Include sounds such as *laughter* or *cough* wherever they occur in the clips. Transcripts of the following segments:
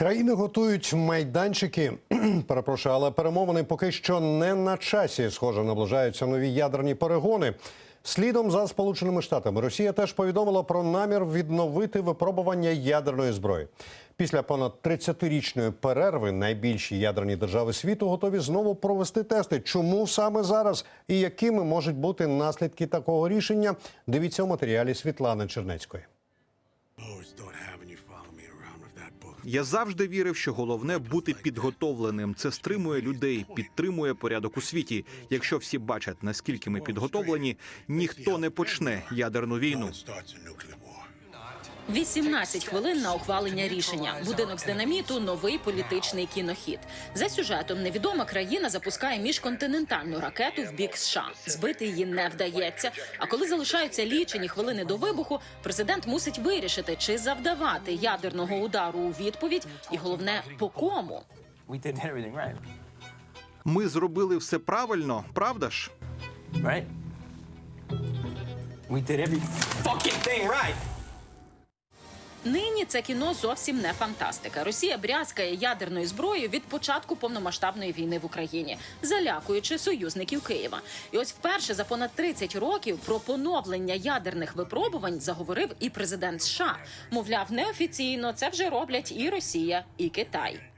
Країни готують майданчики. *clears throat* Перепрошую, але перемовини поки що не на часі. Схоже, наближаються нові ядерні перегони. Слідом за Сполученими Штатами Росія теж повідомила про намір відновити випробування ядерної зброї. Після понад 30-річної перерви найбільші ядерні держави світу готові знову провести тести. Чому саме зараз і якими можуть бути наслідки такого рішення? Дивіться у матеріалі Світлани Чернецької. Я завжди вірив, що головне бути підготовленим. Це стримує людей, підтримує порядок у світі. Якщо всі бачать наскільки ми підготовлені, ніхто не почне ядерну війну. 18 хвилин на ухвалення рішення. Будинок з динаміту новий політичний кінохід. За сюжетом невідома країна запускає міжконтинентальну ракету в бік США. Збити її не вдається. А коли залишаються лічені хвилини до вибуху, президент мусить вирішити, чи завдавати ядерного удару у відповідь, і головне по кому. Ми зробили все правильно, правда ж? right? We did every fucking thing right. Нині це кіно зовсім не фантастика. Росія брязкає ядерною зброєю від початку повномасштабної війни в Україні, залякуючи союзників Києва. І ось вперше за понад 30 років про поновлення ядерних випробувань заговорив і президент США. Мовляв, неофіційно це вже роблять і Росія, і Китай.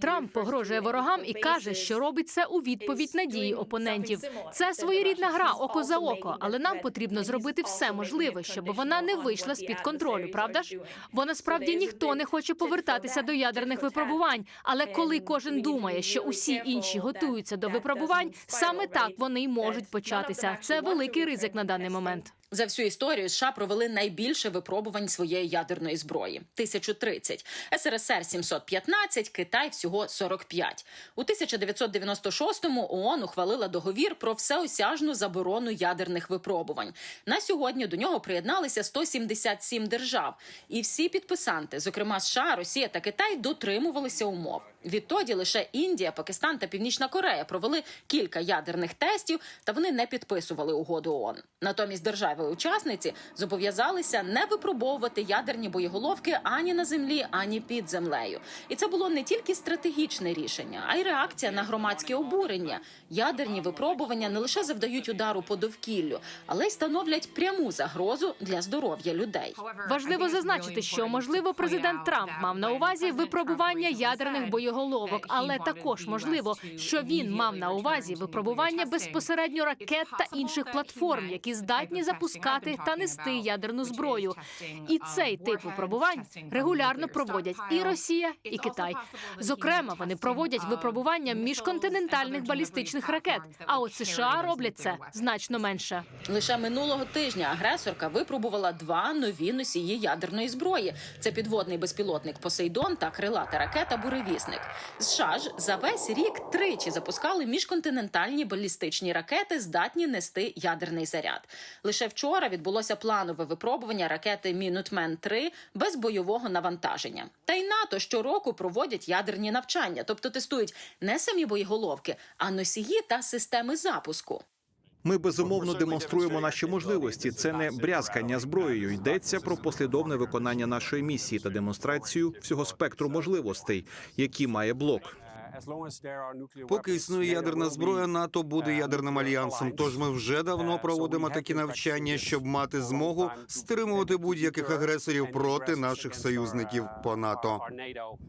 Трамп погрожує ворогам і каже, що робить це у відповідь на дії опонентів. Це своєрідна гра око за око, але нам потрібно зробити все можливе, щоб вона не вийшла з під контролю. Правда ж? Бо насправді ніхто не хоче повертатися до ядерних випробувань. Але коли кожен думає, що усі інші готуються до випробувань, саме так вони й можуть початися. Це великий ризик на даний момент. За всю історію США провели найбільше випробувань своєї ядерної зброї 1030, СРСР 715, Китай всього 45. У 1996-му ООН ухвалила договір про всеосяжну заборону ядерних випробувань. На сьогодні до нього приєдналися 177 держав, і всі підписанти, зокрема США, Росія та Китай, дотримувалися умов. Відтоді лише Індія, Пакистан та Північна Корея провели кілька ядерних тестів, та вони не підписували угоду ООН. Натомість держави-учасниці зобов'язалися не випробовувати ядерні боєголовки ані на землі, ані під землею. І це було не тільки стратегічне рішення, а й реакція на громадське обурення. Ядерні випробування не лише завдають удару по довкіллю, але й становлять пряму загрозу для здоров'я людей. Важливо зазначити, що можливо президент Трамп мав на увазі випробування ядерних боєголовок, але також можливо, що він мав на увазі випробування безпосередньо ракет та інших платформ, які здатні запускати та нести ядерну зброю. І цей тип випробувань регулярно проводять і Росія, і Китай. Зокрема, вони проводять випробування міжконтинентальних балістичних ракет. А от США роблять це значно менше. Лише минулого тижня агресорка випробувала два нові носії ядерної зброї: це підводний безпілотник Посейдон та крилата ракета Буревісник. США ж за весь рік тричі запускали міжконтинентальні балістичні ракети, здатні нести ядерний заряд. Лише вчора відбулося планове випробування ракети Мінутмен 3 без бойового навантаження. Та й НАТО щороку проводять ядерні навчання, тобто тестують не самі боєголовки, а носії та системи запуску. Ми безумовно демонструємо наші можливості. Це не брязкання зброєю. Йдеться про послідовне виконання нашої місії та демонстрацію всього спектру можливостей, які має блок. Поки існує ядерна зброя, НАТО буде ядерним альянсом. Тож ми вже давно проводимо такі навчання, щоб мати змогу стримувати будь-яких агресорів проти наших союзників по НАТО.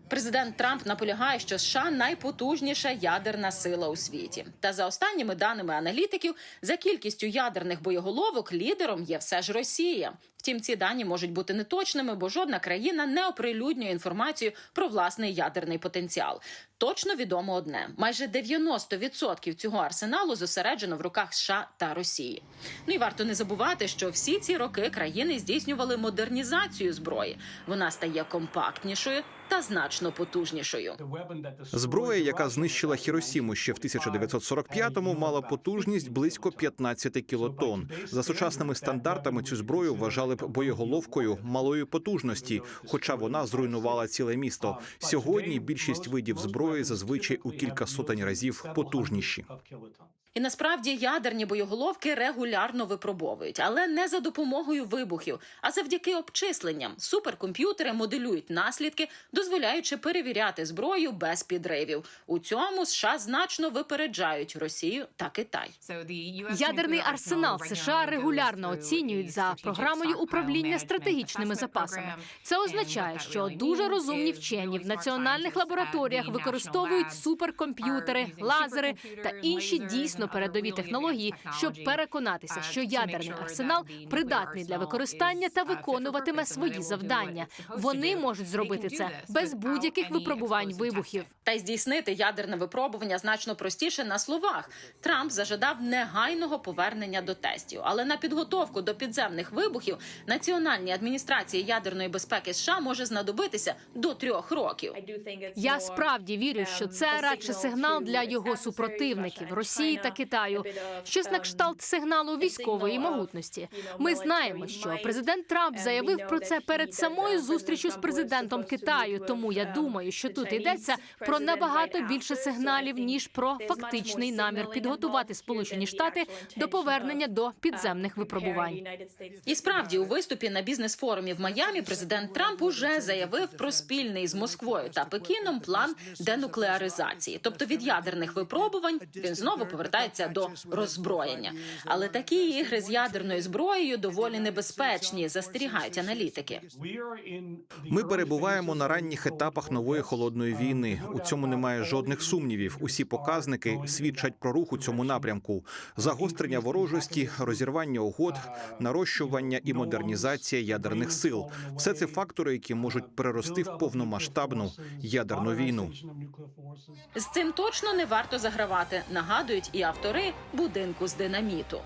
Президент Трамп наполягає, що США найпотужніша ядерна сила у світі. Та за останніми даними аналітиків, за кількістю ядерних боєголовок лідером є все ж Росія. Втім, ці дані можуть бути неточними, бо жодна країна не оприлюднює інформацію про власний ядерний потенціал. Точно відомо одне: майже 90% цього арсеналу зосереджено в руках США та Росії. Ну і варто не забувати, що всі ці роки країни здійснювали модернізацію зброї. Вона стає компактнішою та значно потужнішою. Зброя, яка знищила Хіросіму ще в 1945-му, мала потужність близько 15 кілотон. За сучасними стандартами цю зброю вважали б боєголовкою малої потужності, хоча вона зруйнувала ціле місто. Сьогодні більшість видів зброї зазвичай у кілька сотень разів потужніші. І насправді ядерні боєголовки регулярно випробовують, але не за допомогою вибухів, а завдяки обчисленням. Суперкомп'ютери моделюють наслідки, дозволяючи перевіряти зброю без підривів. У цьому США значно випереджають Росію та Китай. Ядерний арсенал США регулярно оцінюють за програмою управління стратегічними запасами. Це означає, що дуже розумні вчені в національних лабораторіях використовують суперкомп'ютери, лазери та інші дійсно передові технології, щоб переконатися, що ядерний арсенал придатний для використання та виконуватиме свої завдання. Вони можуть зробити це без будь-яких випробувань вибухів. Та й здійснити ядерне випробування значно простіше на словах. Трамп зажадав негайного повернення до тестів, але на підготовку до підземних вибухів Національній адміністрації ядерної безпеки США може знадобитися до трьох років. Я справді вірю, що це радше сигнал для його супротивників Росії та Китаю. Щось на кшталт сигналу військової могутності. Ми знаємо, що президент Трамп заявив про це перед самою зустрічю з президентом Китаю. Тому я думаю, що тут йдеться про набагато більше сигналів ніж про фактичний намір підготувати Сполучені Штати до повернення до підземних випробувань. І справді у виступі на бізнес-форумі в Майамі президент Трамп уже заявив про спільний з Москвою та Пекіном план денуклеаризації. Тобто від ядерних випробувань він знову повертається до роззброєння. Але такі ігри з ядерною зброєю доволі небезпечні, застерігають аналітики. Ми перебуваємо на ранніх етапах нової холодної війни. У цьому немає жодних сумнівів. Усі показники свідчать про рух у цьому напрямку: загострення ворожості, розірвання угод, нарощування і модернізація ядерних сил. Все це фактори, які можуть перерости в повномасштабну ядерну війну. З цим точно не варто загравати. Нагадують і автори будинку з динаміту.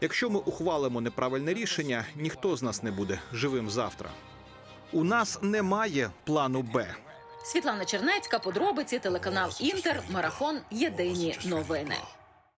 Якщо ми ухвалимо неправильне рішення, ніхто з нас не буде живим завтра. У нас немає плану Б. Світлана Чернецька, подробиці, телеканал Інтер, марафон. Єдині новини.